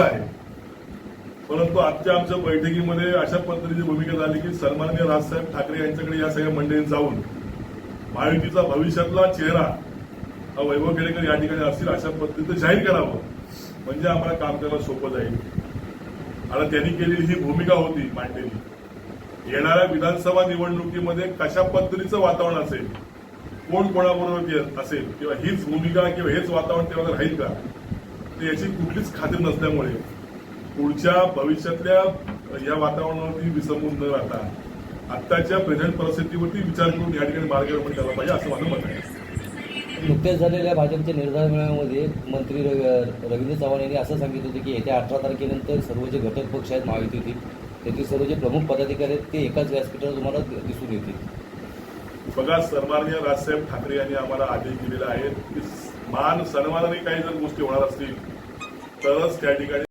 आहे. परंतु आजच्या आमच्या बैठकीमध्ये अशा पद्धतीची भूमिका झाली की सन्माननीय राजसाहेब ठाकरे यांच्याकडे या सगळ्या मंडळीत जाऊन महायुतीचा भविष्यातला चेहरा हा वैभव केळेकर या ठिकाणी असतील अशा पद्धतीचं जाहीर करावं म्हणजे आम्हाला काम करायला सोपं जाईल. आता त्यांनी केलेली ही भूमिका होती मांडलेली. येणाऱ्या विधानसभा निवडणुकीमध्ये कशा पद्धतीचं वातावरण असेल कोण कोणाबरोबर असेल किंवा हीच भूमिका किंवा हेच वातावरण तेव्हा राहील का? तर याची कुठलीच खात्री नसल्यामुळे पुढच्या भविष्यातल्या या वातावरणावरती विसंबून न राहता आत्ताच्या प्रेझेंट परिस्थितीवरती विचार करून या ठिकाणी मार्गदर्शन करायला पाहिजे असं माझं मत आहे. नुकत्याच झालेल्या भाजपच्या निर्धार मेळाव्यामध्ये मंत्री रवी- रवींद्र चव्हाण यांनी असं सांगितलं होतं की येत्या अठरा तारखेनंतर सर्व जे घटक पक्ष आहेत महायुतीतील त्यातील सर्व जे प्रमुख पदाधिकारी आहेत ते एकाच व्यासपीठावर तुम्हाला दिसून येतील. बघा सन्माननीय राजसाहेब ठाकरे यांनी आम्हाला आदेश दिलेला आहे की मान सन्मानाने काही जर गोष्टी होणार असतील तरच त्या ठिकाणी